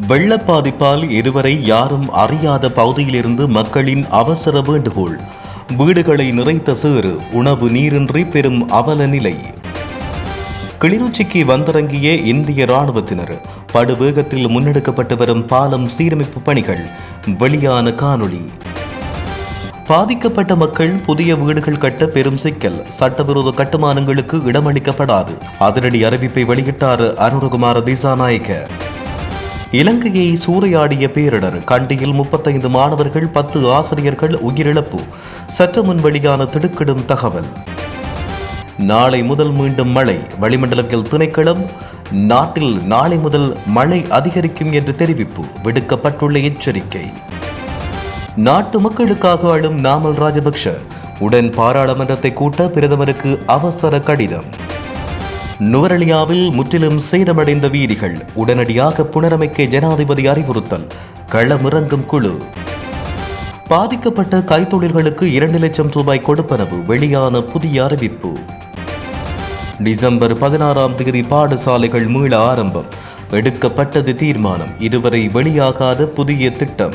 வெள்ள பாதிப்பால் இதுவரை யாரும் அறியாத பகுதியிலிருந்து மக்களின் அவசர வேண்டுகோள். வீடுகளை நிறைத்த சேறு உணவு நீரின்றி பெரும் அவல நிலை. கிளிநொச்சிக்கு வந்திறங்கிய இந்திய ராணுவத்தினர் படுவேகத்தில் முன்னெடுக்கப்பட்டு வரும் பாலம் சீரமைப்பு பணிகள் வெளியான காணொளி. பாதிக்கப்பட்ட மக்கள் புதிய வீடுகள் கட்ட பெரும் சிக்கல். சட்டவிரோத கட்டுமானங்களுக்கு இடமளிக்கப்படாது. அதிரடி அறிவிப்பை வெளியிட்டார் அனுரகுமார திசாநாயக்க. இலங்கையை சூறையாடிய பேரிடர் கண்டியில் முப்பத்தைந்து மாணவர்கள் பத்து ஆசிரியர்கள் உயிரிழப்பு. சற்று முன் வெளியான திடுக்கிடும் தகவல். நாளை முதல் மீண்டும் மழை. வளிமண்டலத்தில் திணைக்களம் நாட்டில் நாளை முதல் மழை அதிகரிக்கும் என்று தெரிவிப்பு விடுக்கப்பட்டுள்ள எச்சரிக்கை. நாட்டு மக்களுக்காக ஆளும் நாமல் ராஜபக்ஷ உடன் பாராளுமன்றத்தை கூட்ட பிரதமருக்கு அவசர கடிதம். நுவரலியாவில் முற்றிலும் சேதமடைந்த வீதிகள் உடனடியாக புனரமைக்க ஜனாதிபதி அறிவுறுத்தல். களமிறங்கும் குழு. பாதிக்கப்பட்ட கைத்தொழில்களுக்கு இரண்டு லட்சம் ரூபாய் கொடுப்பனவு வெளியான புதிய அறிவிப்பு. டிசம்பர் பதினாறாம் தேதி பாடசாலைகள் மீள ஆரம்பம். எடுக்கப்பட்டது தீர்மானம். இதுவரை வெளியாகாத புதிய திட்டம்.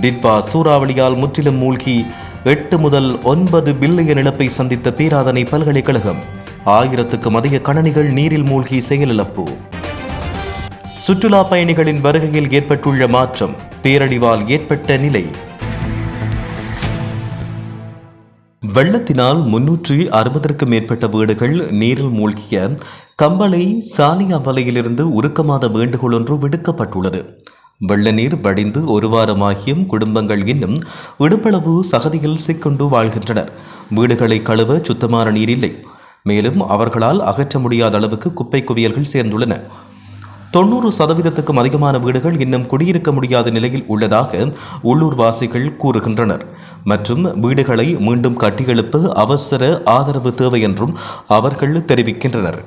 டிட்பா சூறாவளியால் முற்றிலும் மூழ்கி எட்டு முதல் ஒன்பது பில்லியன் இழப்பை சந்தித்த பேராதனை பல்கலைக்கழகம். ஆயிரத்துக்கும் அதிக கணனிகள் நீரில் மூழ்கி செயலிழப்பு. சுற்றுலா பயணிகளின் வருகையில் ஏற்பட்டுள்ள மாற்றம் பேரழிவால் ஏற்பட்ட நிலை. வெள்ளத்தினால் முன்னூற்றி அறுபதற்கும் மேற்பட்ட வீடுகள் நீரில் மூழ்கிய கம்பளை சாலியா வலையிலிருந்து உருக்கமாத வேண்டுகோள் ஒன்று விடுக்கப்பட்டுள்ளது. வெள்ள நீர் வடிந்து ஒரு வாரமாகியும் குடும்பங்கள் இன்னும் இடுப்பளவு சகதியில் சிக்கொண்டு வாழ்கின்றனர். வீடுகளை கழுவ சுத்தமான நீர் இல்லை மேலும் அவர்களால் அகற்ற முடியாத அளவுக்கு குப்பை குவியல்கள் சேர்ந்துள்ளன. தொண்ணூறு சதவீதத்துக்கும் அதிகமான வீடுகள் இன்னும் குடியிருக்க முடியாத நிலையில் உள்ளதாக உள்ளூர்வாசிகள் கூறுகின்றனர். மற்றும் வீடுகளை மீண்டும் கட்டியெழுப்ப அவசர ஆதரவு தேவை என்றும் அவர்கள் தெரிவிக்கின்றனர்.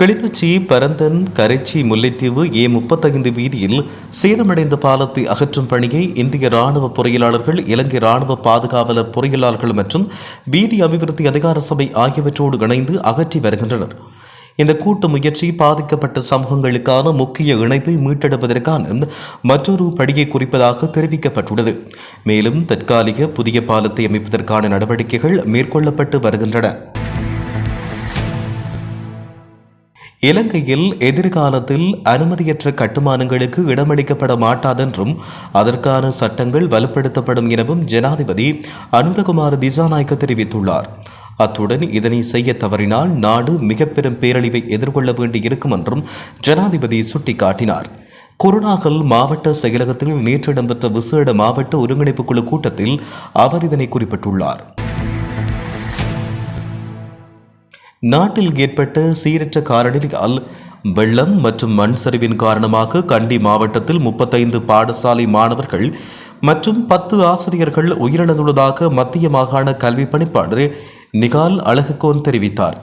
கிளிநொச்சி பரந்தன் கரைச்சி முல்லைத்தீவு ஏ முப்பத்தைந்து வீதியில் சேதமடைந்த பாலத்தை அகற்றும் பணியை இந்திய ராணுவ பொறியியலாளர்கள் இலங்கை ராணுவ பாதுகாவலர் பொறியியலாளர்கள் மற்றும் வீதி அபிவிருத்தி அதிகார சபை ஆகியவற்றோடு இணைந்து அகற்றி வருகின்றனர். இந்த கூட்டு முயற்சி பாதிக்கப்பட்ட சமூகங்களுக்கான முக்கிய இணைப்பை மீட்டெடுப்பதற்கான மற்றொரு படியை குறிப்பதாக தெரிவிக்கப்பட்டுள்ளது. மேலும் தற்காலிக புதிய பாலத்தை அமைப்பதற்கான நடவடிக்கைகள் மேற்கொள்ளப்பட்டு வருகின்றன. இலங்கையில் எதிர்காலத்தில் அனுமதியற்ற கட்டுமானங்களுக்கு இடமளிக்கப்பட மாட்டாதென்றும் அதற்கான சட்டங்கள் வலுப்படுத்தப்படும் எனவும் ஜனாதிபதி அனுரகுமார் திசாநாயக்க தெரிவித்துள்ளார். அத்துடன் இதனை செய்ய தவறினால் நாடு மிக பெரும் பேரழிவை எதிர்கொள்ள வேண்டியிருக்கும் என்றும் ஜனாதிபதி சுட்டிக்காட்டினார். குருநாகல் மாவட்ட செயலகத்தில் நேற்று இடம்பெற்ற விசேட மாவட்ட ஒருங்கிணைப்பு குழு கூட்டத்தில் அவர் இதனை குறிப்பிட்டுள்ளார். நாட்டில் ஏற்பட்ட சீரற்ற காரணியால் வெள்ளம் மற்றும் மண் சரிவின் காரணமாக கண்டி மாவட்டத்தில் முப்பத்தைந்து பாடசாலை மாணவர்கள் மற்றும் பத்து ஆசிரியர்கள் உயிரிழந்துள்ளதாக மத்திய மாகாண கல்வி பணிப்பாளர் நிகால் அழகுகோன் தெரிவித்தார்.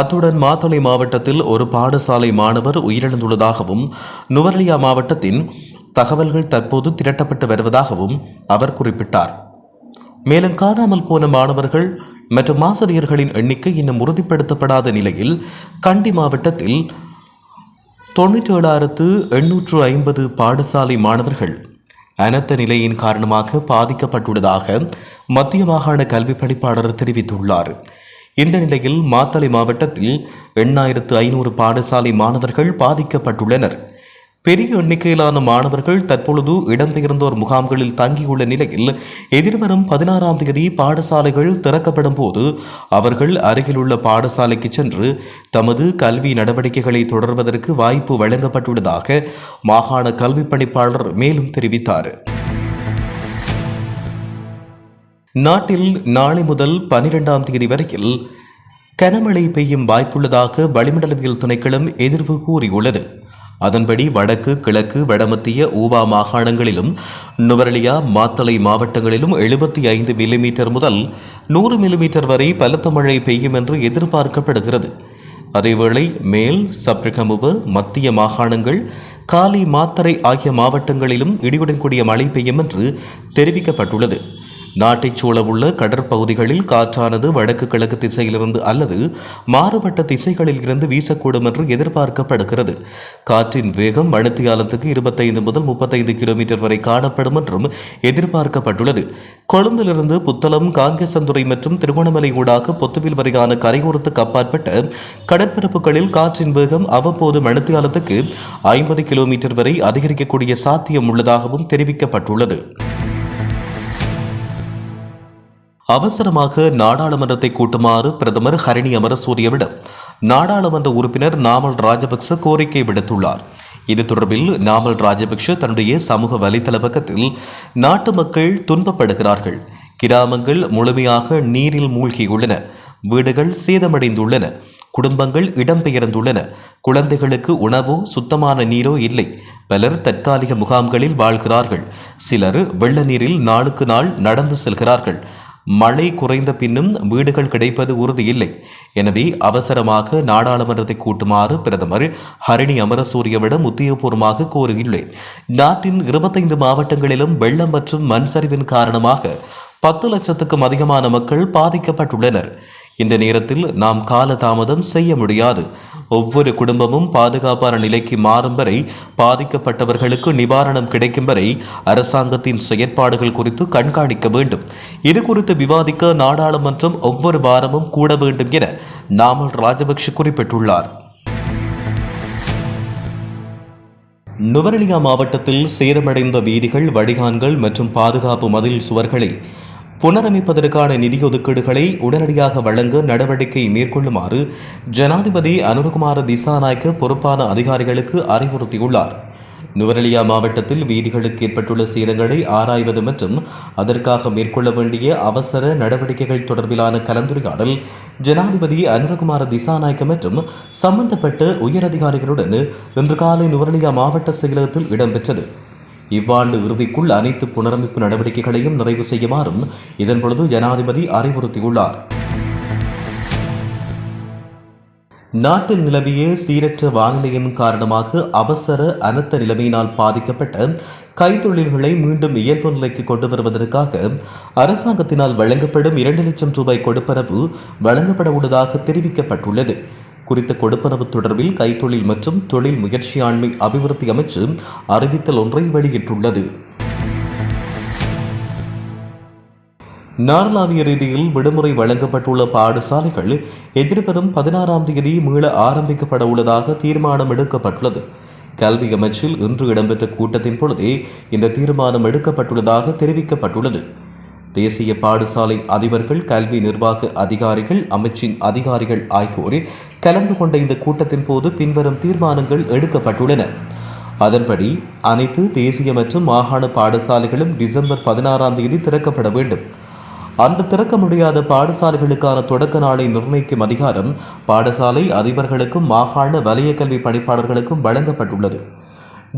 அத்துடன் மாத்தளை மாவட்டத்தில் ஒரு பாடசாலை மாணவர் உயிரிழந்துள்ளதாகவும் நுவர்லியா மாவட்டத்தின் தகவல்கள் தற்போது திரட்டப்பட்டு வருவதாகவும் அவர் குறிப்பிட்டார். மேலும் காணாமல் போன மாணவர்கள் மற்றும் ஆசிரியர்களின் எண்ணிக்கை இன்னும் உறுதிப்படுத்தப்படாத நிலையில் கண்டி மாவட்டத்தில் தொண்ணூற்றி ஏழாயிரத்து எண்ணூற்று ஐம்பது பாடசாலை மாணவர்கள் அனர்த்த நிலையின் காரணமாக பாதிக்கப்பட்டுள்ளதாக மத்திய மாகாண கல்வி பணிப்பாளர் தெரிவித்துள்ளார். இந்த நிலையில் மாத்தளை மாவட்டத்தில் எண்ணாயிரத்து ஐநூறு பாடசாலை மாணவர்கள் பாதிக்கப்பட்டுள்ளனர். பெரிய எண்ணிக்கையிலான மாணவர்கள் தற்பொழுது இடம்பெயர்ந்தோர் முகாம்களில் தங்கியுள்ள நிலையில் எதிர்வரும் பதினாறாம் தேதி பாடசாலைகள் திறக்கப்படும் போது அவர்கள் அருகிலுள்ள பாடசாலைக்கு சென்று தமது கல்வி நடவடிக்கைகளை தொடர்வதற்கு வாய்ப்பு வழங்கப்பட்டுள்ளதாக மாகாண கல்வி பணிப்பாளர் மேலும் தெரிவித்தார். நாட்டில் நாளை முதல் பனிரெண்டாம் தேதி வரையில் கனமழை பெய்யும் வாய்ப்புள்ளதாக வளிமண்டலவியல் திணைக்களம் எதிர்வு கூறியுள்ளது. அதன்படி வடக்கு கிழக்கு வடமத்திய ஊவா மாகாணங்களிலும் நுவரலியா மாத்தளை மாவட்டங்களிலும் எழுபத்தி ஐந்து மில்லிமீட்டர் முதல் நூறு மில்லிமீட்டர் வரை பலத்த மழை பெய்யும் என்று எதிர்பார்க்கப்படுகிறது. அதேவேளை மேல் சப்ரிகமுவ மத்திய மாகாணங்கள் காலி மாத்தரை ஆகிய மாவட்டங்களிலும் இடியுடன் கூடிய மழை பெய்யும் என்று தெரிவிக்கப்பட்டுள்ளது. நாட்டைச் சூழவுள்ள கடற்பகுதிகளில் காற்றானது வடக்கு கிழக்கு திசையிலிருந்து அல்லது மாறுபட்ட திசைகளில் இருந்து வீசக்கூடும் என்று எதிர்பார்க்கப்படுகிறது. காற்றின் வேகம் மணித்தியாலத்துக்கு இருபத்தைந்து முதல் முப்பத்தைந்து கிலோமீட்டர் வரை காணப்படும் என்றும் எதிர்பார்க்கப்பட்டுள்ளது. கொழும்பிலிருந்து புத்தளம் காங்கேசந்துறை மற்றும் திருகோணமலை ஊடாக பொத்துவில் வரையான கரையோரத்துக்கு அப்பாற்பட்ட கடற்பரப்புகளில் காற்றின் வேகம் அவ்வப்போது மணித்தியாலத்துக்கு ஐம்பது கிலோமீட்டர் வரை அதிகரிக்கக்கூடிய சாத்தியம் உள்ளதாகவும் தெரிவிக்கப்பட்டுள்ளது. அவசரமாக நாடாளுமன்றத்தை கூட்டுமாறு பிரதமர் ஹரணி அமரசூரியவிடம் நாடாளுமன்ற உறுப்பினர் நாமல் ராஜபக்ச கோரிக்கை விடுத்துள்ளார். இது தொடர்பில் நாமல் ராஜபக்ஷ தன்னுடைய சமூக வலைதள பக்கத்தில் நாட்டு மக்கள் துன்பப்படுகிறார்கள். கிராமங்கள் முழுமையாக நீரில் மூழ்கியுள்ளன. வீடுகள் சேதமடைந்துள்ளன. குடும்பங்கள் இடம்பெயர்ந்துள்ளன. குழந்தைகளுக்கு உணவோ சுத்தமான நீரோ இல்லை. பலர் தற்காலிக முகாம்களில் வாழ்கிறார்கள். சிலர் வெள்ள நீரில் நாளுக்கு நாள் நடந்து செல்கிறார்கள். மழை குறைந்த பின்னும் வீடுகள் கிடைப்பது உறுதியில்லை. எனவே அவசரமாக நாடாளுமன்றத்தை கூட்டுமாறு பிரதமர் ஹரிணி அமரசூரியவிடம் உத்தியோகபூர்வமாக கோரியுள்ளேன். நாட்டின் இருபத்தைந்து மாவட்டங்களிலும் வெள்ளம் மற்றும் மண் சரிவின் காரணமாக பத்து லட்சத்துக்கும் அதிகமான மக்கள் பாதிக்கப்பட்டுள்ளனர். இந்த நேரத்தில் நாம் கால தாமதம் செய்ய முடியாது. ஒவ்வொரு குடும்பமும் பாதுகாப்பான நிலைக்கு மாறும் வரை பாதிக்கப்பட்டவர்களுக்கு நிவாரணம் கிடைக்கும் வரை அரசாங்கத்தின் செயற்பாடுகள் குறித்து கண்காணிக்க வேண்டும். இது குறித்து விவாதிக்க நாடாளுமன்றம் ஒவ்வொரு வாரமும் கூட வேண்டும் என நாமல் ராஜபக்ஷ குறிப்பிட்டுள்ளார். நுவரெலியா மாவட்டத்தில் சேதமடைந்த வீதிகள் வடிகான்கள் மற்றும் பாதுகாப்பு மதில் சுவர்களை புனரமைப்பதற்கான நிதி ஒதுக்கீடுகளை உடனடியாக வழங்க நடவடிக்கை மேற்கொள்ளுமாறு ஜனாதிபதி அனுரகுமார திசாநாயக்க பொறுப்பான அதிகாரிகளுக்கு அறிவுறுத்தியுள்ளார். நுவரெலியா மாவட்டத்தில் வீதிகளுக்கு ஏற்பட்டுள்ள சேதங்களை ஆராய்வது மற்றும் அதற்காக மேற்கொள்ள வேண்டிய அவசர நடவடிக்கைகள் தொடர்பிலான கலந்துரையாடல் ஜனாதிபதி அனுரகுமார திசாநாயக்க மற்றும் சம்பந்தப்பட்ட உயரதிகாரிகளுடன் இன்று காலை நுவரெலியா மாவட்ட செயலகத்தில் இடம்பெற்றது. இவ்வாண்டு இறுதிக்குள் அனைத்து புனரமைப்பு நடவடிக்கைகளையும் நிறைவு செய்யுமாறும் இதன்பொழுது ஜனாதிபதி அறிவுறுத்தியுள்ளார். நாட்டில் நிலவிய சீரற்ற வானிலையின் காரணமாக அவசர அனர்த்த நிலைமையினால் பாதிக்கப்பட்ட கைத்தொழில்களை மீண்டும் இயல்பு நிலைக்கு கொண்டு வருவதற்காக அரசாங்கத்தினால் வழங்கப்படும் இரண்டு லட்சம் ரூபாய் கொடுப்பனவு வழங்கப்பட உள்ளதாக தெரிவிக்கப்பட்டுள்ளது. குறித்த கொடுப்பனவு தொடர்பில் கைத்தொழில் மற்றும் தொழில் முயற்சியாண்மை அபிவிருத்தி அமைச்சு அறிவித்தல் ஒன்றை வெளியிட்டுள்ளது. நாடளாவிய ரீதியில் விடுமுறை வழங்கப்பட்டுள்ள பாடசாலைகள் எதிர்வரும் பதினாறாம் தேதி மீள ஆரம்பிக்கப்பட உள்ளதாக தீர்மானம் எடுக்கப்பட்டுள்ளது. கல்வி அமைச்சில் இன்று இடம்பெற்ற கூட்டத்தின் பொழுதே இந்த தீர்மானம் எடுக்கப்பட்டுள்ளதாக தெரிவிக்கப்பட்டுள்ளது. தேசிய பாடசாலை அதிபர்கள் கல்வி நிர்வாக அதிகாரிகள் அமைச்சின் அதிகாரிகள் ஆகியோர் கலந்து கொண்ட இந்த கூட்டத்தின் போது பின்வரும் தீர்மானங்கள் எடுக்கப்பட்டுள்ளன. அதன்படி அனைத்து தேசிய மற்றும் மாகாண பாடசாலைகளும் டிசம்பர் பதினாறாம் தேதி திறக்கப்பட வேண்டும். அந்த திறக்க முடியாத பாடசாலைகளுக்கான தொடக்க நாளை நிர்ணயிக்கும் அதிகாரம் பாடசாலை அதிபர்களுக்கும் மாகாண வலய கல்வி பணிப்பாளர்களுக்கும் வழங்கப்பட்டுள்ளது.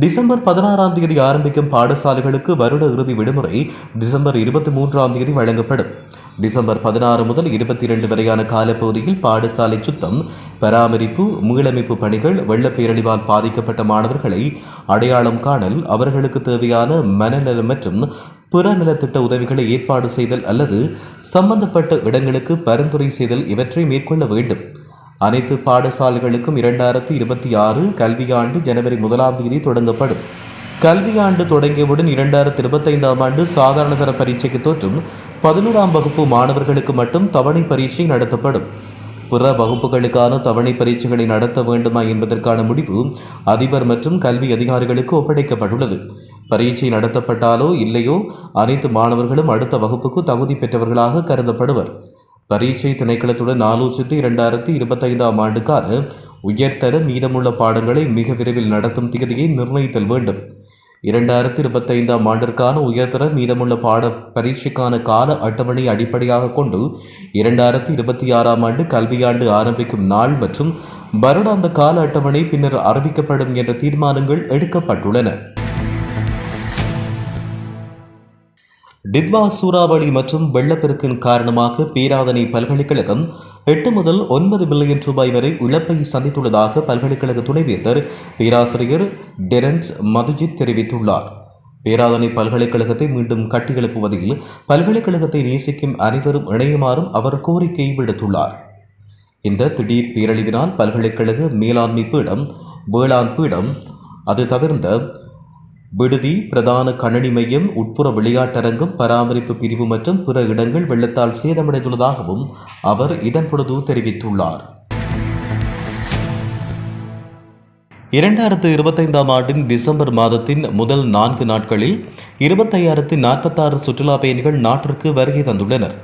டிசம்பர் பதினாறாம் தேதி ஆரம்பிக்கும் பாடசாலைகளுக்கு வருட இறுதி விடுமுறை டிசம்பர் இருபத்தி மூன்றாம் தேதி வழங்கப்படும். டிசம்பர் பதினாறு முதல் இருபத்தி இரண்டு வரையான காலப்பகுதியில் பாடசாலை சுத்தம் பராமரிப்பு மீளமைப்பு பணிகள் வெள்ளப்பேரழிவால் பாதிக்கப்பட்ட மாணவர்களை அடையாளம் காணல் அவர்களுக்கு தேவையான மனநலம் மற்றும் புற நலத்திட்ட உதவிகளை ஏற்பாடு செய்தல் அல்லது சம்பந்தப்பட்ட இடங்களுக்கு பரிந்துரை செய்தல் இவற்றை மேற்கொள்ள வேண்டும். அனைத்து பாடசாலைகளுக்கும் இரண்டாயிரத்தி இருபத்தி ஆறு கல்வியாண்டு ஜனவரி முதலாம் தேதி தொடங்கப்படும். கல்வியாண்டு தொடங்கியவுடன் இரண்டாயிரத்தி இருபத்தைந்தாம் ஆண்டு சாதாரண தர பரீட்சைக்கு தோற்றும் பதினோராம் வகுப்பு மாணவர்களுக்கு மட்டும் தவணை பரீட்சை நடத்தப்படும். பிற வகுப்புகளுக்கான தவணை பரீட்சைகளை நடத்த வேண்டுமா என்பதற்கான முடிவு அதிபர் மற்றும் கல்வி அதிகாரிகளுக்கு ஒப்படைக்கப்பட்டுள்ளது. பரீட்சை நடத்தப்பட்டாலோ இல்லையோ அனைத்து மாணவர்களும் அடுத்த வகுப்புக்கு தகுதி பெற்றவர்களாக கருதப்படுவர். பரீட்சை திணைக்களத்துடன் ஆலோசித்து இரண்டாயிரத்தி இருபத்தைந்தாம் ஆண்டுக்கான உயர்தர மீதமுள்ள பாடங்களை மிக விரைவில் நடத்தும் திகதியை நிர்ணயித்தல் வேண்டும். இரண்டாயிரத்தி இருபத்தைந்தாம் ஆண்டிற்கான உயர்தர மீதமுள்ள பாட பரீட்சைக்கான கால அட்டவணை அடிப்படையாக கொண்டு இரண்டாயிரத்தி இருபத்தி ஆறாம் ஆண்டு கல்வியாண்டு ஆரம்பிக்கும் நாள் மற்றும் வருடாந்த கால அட்டவணை பின்னர் அறிவிக்கப்படும் என்ற தீர்மானங்கள் எடுக்கப்பட்டுள்ளன. டித்வா சூறாவளி மற்றும் வெள்ளப்பெருக்கின் காரணமாக பேராதனை பல்கலைக்கழகம் எட்டு முதல் ஒன்பது பில்லியன் ரூபாய் வரை இழப்பை சந்தித்துள்ளதாக பல்கலைக்கழக துணைவேந்தர் பேராசிரியர் டெரன்ஸ் மதுஜித் தெரிவித்துள்ளார். பேராதனை பல்கலைக்கழகத்தை மீண்டும் கட்டியெழுப்புவதில் பல்கலைக்கழகத்தை நேசிக்கும் அனைவரும் இணையுமாறும் அவர் கோரிக்கை விடுத்துள்ளார். இந்த திடீர் பேரழிவினால் பல்கலைக்கழக மேலாண்மை பீடம் வேளாண் பீடம் அது தவிர்ந்த விடுதி பிரதான கணனி மையம் உட்புற விளையாட்டரங்கம் பராமரிப்பு பிரிவு மற்றும் பிற இடங்கள் வெள்ளத்தால் சேதமடைந்துள்ளதாகவும் அவர் இதன் பொழுது தெரிவித்துள்ளார். இரண்டாயிரத்து இருபத்தைந்தாம் ஆண்டின் டிசம்பர் மாதத்தின் முதல் நான்கு நாட்களில் இருபத்தையாயிரத்து நாற்பத்தாறு சுற்றுலா பயணிகள் நாட்டிற்கு வருகை தந்துள்ளனர்.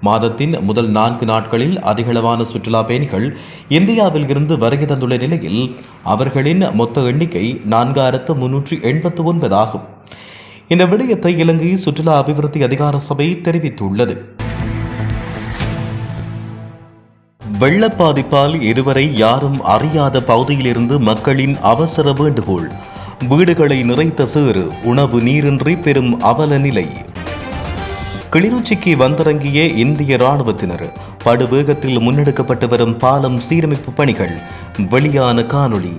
மாதத்தின் முதல் நான்கு நாட்களில் அதிகளவான சுற்றுலா பயணிகள் இந்தியாவில் இருந்து வருகை தந்துள்ள நிலையில் அவர்களின் மொத்த எண்ணிக்கை நான்காயிரத்து முன்னூற்றி எண்பத்து ஒன்பது ஆகும். இந்த விடயத்தை இலங்கை சுற்றுலா அபிவிருத்தி அதிகார சபை தெரிவித்துள்ளது. வெள்ள பாதிப்பால் இதுவரை யாரும் அறியாத பகுதியிலிருந்து மக்களின் அவசர வேண்டுகோள் வீடுகளை நிறைத்த சேறு உணவு நீரின்றி பெரும் அவல நிலை. கிளிநொச்சிக்கு வந்திறங்கிய இந்திய ராணுவத்தினர் படுவேகத்தில் முன்னெடுக்கப்பட்டு வரும் பாலம் சீரமைப்பு பணிகள் வெளியான காணொளி.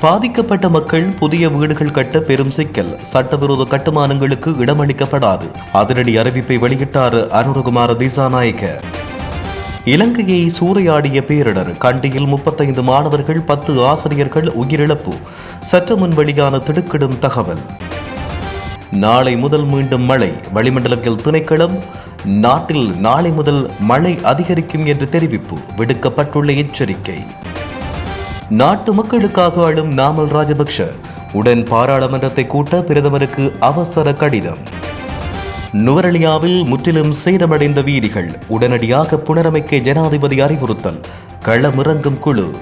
பாதிக்கப்பட்ட மக்கள் புதிய வீடுகள் கட்ட பெரும் சிக்கல். சட்டவிரோத கட்டுமானங்களுக்கு இடமளிக்கப்படாது. அதிரடி அறிவிப்பை வெளியிட்டார் அனுரகுமார திசாநாயக்க. இலங்கையை சூறையாடிய பேரிடர் கண்டியில் முப்பத்தைந்து மாணவர்கள் பத்து ஆசிரியர்கள் உயிரிழப்பு. சற்று முன் வெளியான திடுக்கிடும் தகவல். நாளை முதல் மீண்டும் மழை. வளிமண்டலத்தில் திணைக்களம் நாட்டில் நாளை முதல் மழை அதிகரிக்கும் என்று தெரிவிப்பு விடுக்கப்பட்டுள்ள எச்சரிக்கை. நாட்டு மக்களுக்காக ஆளும் நாமல் ராஜபக்ஷ உடன் பாராளுமன்றத்தை கூட்ட பிரதமருக்கு அவசர கடிதம். நுவரலியாவில் முற்றிலும் சேதமடைந்த வீதிகள் உடனடியாக புனரமைக்க ஜனாதிபதி அறிவுறுத்தல் களமிறங்கும் குழு.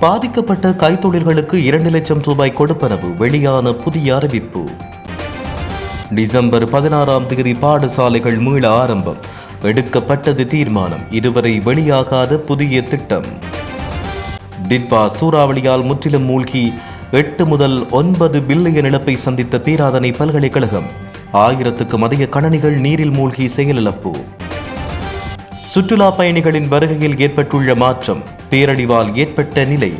பாதிக்கப்பட்ட கைத்தொழில்களுக்கு இரண்டு லட்சம் ரூபாய் கொடுப்பனவு வெளியான புதிய அறிவிப்பு. டிசம்பர் பதினாறாம் தேதி பாடசாலைகள் மீள ஆரம்பம். எடுக்கப்பட்டது தீர்மானம். இதுவரை வெளியாகாத புதிய திட்டம். டிட்பா சூறாவளியால் முற்றிலும் மூழ்கி எட்டு முதல் ஒன்பது பில்லியன் இழப்பை சந்தித்த பேராதனை பல்கலைக்கழகம். ஆயிரத்துக்கும் அதிக கணனிகள் நீரில் மூழ்கி செயலிழப்பு. சுற்றுலா பயணிகளின் வருகையில் ஏற்பட்டுள்ள மாற்றம். பேரழிவால் ஏற்பட்ட நிலை.